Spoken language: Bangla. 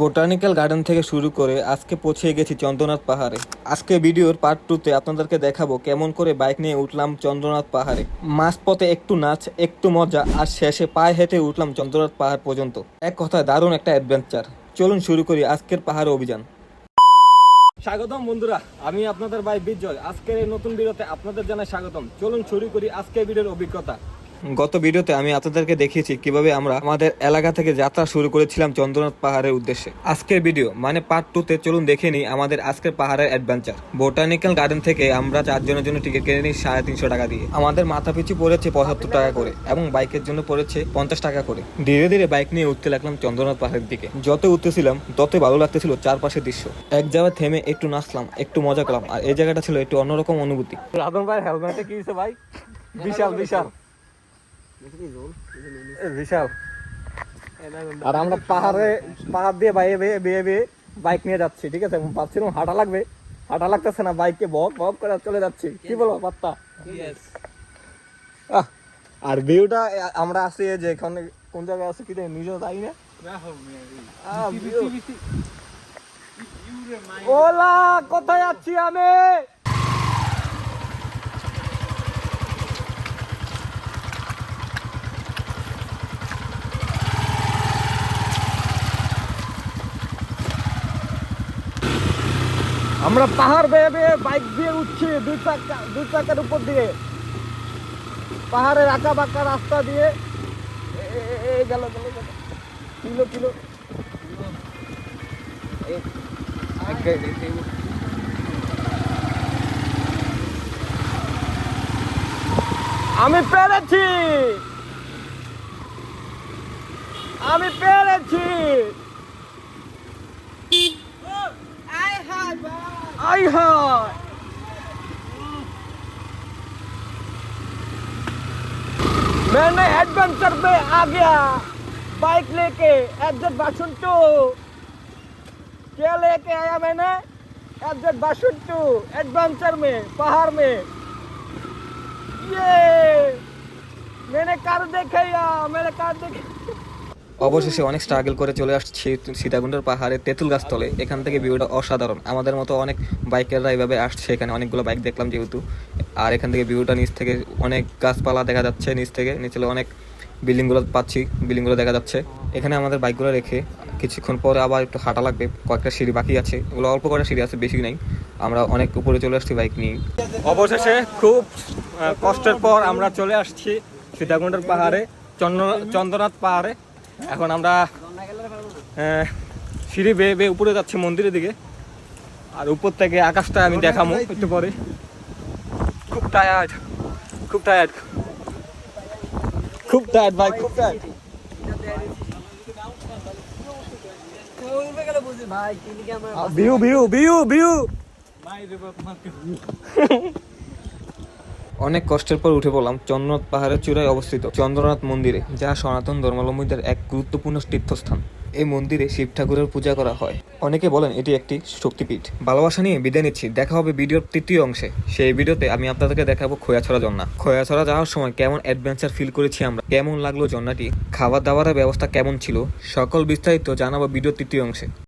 বোটানিক্যাল গার্ডেন থেকে শুরু করে আজকে পৌঁছে গেছি চন্দ্রনাথ পাহাড়ে। আজকে ভিডিওর পার্ট টুতে আপনাদেরকে দেখাবো কেমন করে বাইক নিয়ে উঠলাম চন্দ্রনাথ পাহাড়ে। মাঝপথে একটু নাচ, একটু মজা, আর শেষে পায়ে হেঁটে উঠলাম চন্দ্রনাথ পাহাড় পর্যন্ত। এক কথায় দারুণ একটা অ্যাডভেঞ্চার চলুন শুরু করি আজকের পাহাড় অভিযান। স্বাগতম বন্ধুরা, আমি আপনাদের ভাই বিজয়। আজকের এই নতুন ভিডিওতে আপনাদের জানাই স্বাগতম। চলুন শুরু করি আজকের ভিডিওর অভিজ্ঞতা। গত ভিডিওতে আমি আপনাদেরকে দেখিয়েছি কীভাবে আমরা আমাদের এলাকা থেকে যাত্রা শুরু করেছিলাম চন্দ্রনাথ পাহাড়ের উদ্দেশ্যে। আজকের ভিডিও মানে পার্ট টু তে চলুন দেখে নিই আমাদের আজকের পাহাড়ের অ্যাডভেঞ্চার বোটানিক্যাল গার্ডেন থেকে আমরা চারজনের জন্য টিকিট কিনে নিই সাড়ে তিনশো টাকা দিয়ে। আমাদের মাথা পিছু পড়েছে পঁচাত্তর টাকা করে এবং বাইকের জন্য পড়েছে পঞ্চাশ টাকা করে। ধীরে ধীরে বাইক নিয়ে উঠতে লাগলাম চন্দ্রনাথ পাহাড়ের দিকে। যত উঠতেছিলাম তত ভালো লাগতেছিল চারপাশের দৃশ্য। এক জায়গায় থেমে একটু নাচলাম একটু মজা করলাম আর এই জায়গাটা ছিল একটু অন্যরকম অনুভূতি। রাধন ভাই হেলমেটে কি ভাই? বিশাল বিশাল। বিশাল আর আমরা পাহাড়ে পাহাড় দিয়ে বাইরে বেয়ে বেয়ে বেয়ে বাইক নিয়ে যাচ্ছি ঠিক আছে? ভাবছিলাম হাঁটা লাগবে। হাঁটা লাগতেছে না বক বক করে চলে যাচ্ছি। কি বলো পাত্তা আর ভিউটা আমরা আছি যে এখানে কোন জায়গায় আছে কি নিজেও যাই না। ওলা কোথায় আছি আমি? আমরা পাহাড় বেয়ে বেয়ে বাইক দিয়ে উঠছি দুই চাকা দুই চাকার উপর দিয়ে। পাহাড়ের আঁকা বাঁকা রাস্তা দিয়ে। গেল গেল গেল। Kilo kilo. আমি পেরেছি! আমি পেরেছি! आई हाय मैंने एडवेंचर पे आ गया। बाइक लेके एफजेड बासुन टू क्या लेके आया मैंने? एफजेड बासुन टू एडवेंचर में, पहाड़ में। ये! मैंने कार देखे या मैंने कार देखे। অবশেষে অনেক স্ট্রাগল করে চলে আসছি সীতাকুণ্ডের পাহাড়ে তেঁতুল গাছতলে এখান থেকে ভিউটা অসাধারণ। আমাদের মতো অনেক বাইকাররা এভাবে আসছে এখানে। অনেকগুলো বাইক দেখলাম যেহেতু। আর এখান থেকে ভিউটা নিচ থেকে অনেক গাছপালা দেখা যাচ্ছে নিচ থেকে। নিচে অনেক বিল্ডিংগুলো পাচ্ছি। বিল্ডিংগুলো দেখা যাচ্ছে। এখানে আমাদের বাইকগুলো রেখে কিছুক্ষণ পরে আবার একটু হাঁটা লাগবে। কয়েকটা সিঁড়ি বাকি আছে। ওগুলো অল্প কয়েকটা সিঁড়ি আছে বেশি নেই। আমরা অনেক উপরে চলে আসছি বাইক নিয়ে। অবশেষে খুব কষ্টের পর আমরা চলে আসছি সীতাকুণ্ডের পাহাড়ে, চন্দ্র, চন্দ্রনাথ পাহাড়ে। এখন আমরা সিঁড়ি বেয়ে বেয়ে উপরে যাচ্ছি মন্দিরের দিকে। আর উপর থেকে আকাশটা আমি দেখাবো একটু পরে। খুব টায়ার্ড খুব টায়ার্ড খুব টায়ার্ড ভাই খুব tired view view view view অনেক কষ্টের পর উঠে পড়লাম চন্দ্রনাথ পাহাড়ের চূড়ায় অবস্থিত চন্দ্রনাথ মন্দিরে, যা সনাতন ধর্মাবলম্বীদের এক গুরুত্বপূর্ণ তীর্থস্থান। এই মন্দিরে শিব ঠাকুরের পূজা করা হয়। অনেকে বলেন এটি একটি শক্তিপীঠ। ভালোবাসা নিয়ে বিদায় নিচ্ছি। দেখা হবে ভিডিওর তৃতীয় অংশে। সেই ভিডিওতে আমি আপনাদেরকে দেখাবো খোয়াছড়া জন্না খোয়াছড়া যাওয়ার সময় কেমন অ্যাডভেঞ্চার ফিল করেছি আমরা, কেমন লাগল জন্নাটি খাবার দাবারের ব্যবস্থা কেমন ছিল, সকল বিস্তারিত জানাব ভিডিওর তৃতীয় অংশে।